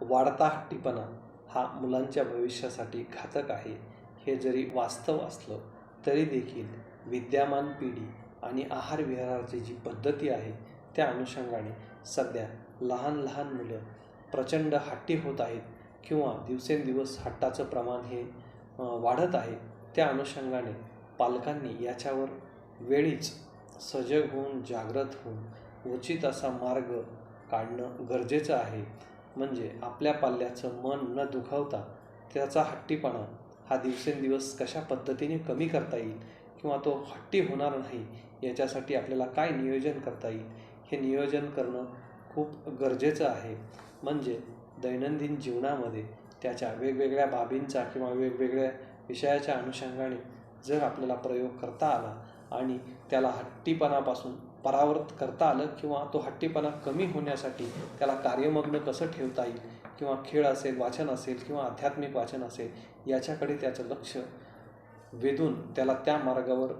वाढता हट्टीपणा हा मुलांच्या भविष्यासाठी घातक आहे. हे जरी वास्तव असलं तरी देखील विद्यमान पिढी आणि आहार विहाराची जी पद्धती आहे त्या अनुषंगाने सध्या लहान लहान मुलं प्रचंड हट्टी होत आहेत किंवा दिवसेंदिवस हट्टाचं प्रमाण हे वाढत आहे. त्या अनुषंगाने पालकांनी याच्यावर वेळीच सजग होऊन जागृत होऊन उचित असा मार्ग काढणं गरजेचं आहे. म्हणजे आपल्या पाल्याचं मन न दुखावता त्याचा हट्टीपणा हा दिवसेंदिवस कशा पद्धतीने कमी करता येईल किंवा तो हट्टी होणार नाही याच्यासाठी आपल्याला काय नियोजन करता येईल? हे नियोजन करणं खूप गरजेचं आहे. म्हणजे दैनंदिन जीवनामध्ये त्याच्या वेगवेगळ्या बाबींचा किंवा वेगवेगळ्या विषयाच्या अनुषंगाने जर आपल्याला प्रयोग करता आला आणि त्याला हट्टीपणापासून परावर्त करता आलं किंवा तो हट्टीपणा कमी होण्यासाठी त्याला कार्यमग्न कसं ठेवता येईल? किंवा खेळ असेल वाचन असेल किंवा आध्यात्मिक वाचन असेल याच्याकडे त्याचं लक्ष वेधून त्याला त्या मार्गावर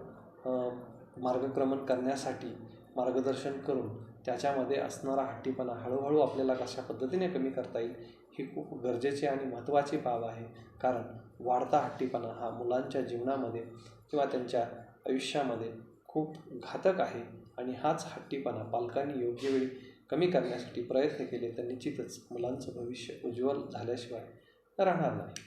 मार्गक्रमण करण्यासाठी मार्गदर्शन करून त्याच्यामध्ये असणारा हट्टीपणा हळूहळू आपल्याला कशा पद्धतीने कमी करता येईल ही खूप गरजेची आणि महत्त्वाची बाब आहे. कारण वाढता हट्टीपणा हा मुलांच्या जीवनामध्ये किंवा त्यांच्या आयुष्यामध्ये खूप घातक आहे आणि हाच हट्टीपणा पालकांनी योग्य वेळी कमी करण्यासाठी प्रयत्न केले तर निश्चितच मुलांचं भविष्य उज्ज्वल झाल्याशिवाय राहणार नाही.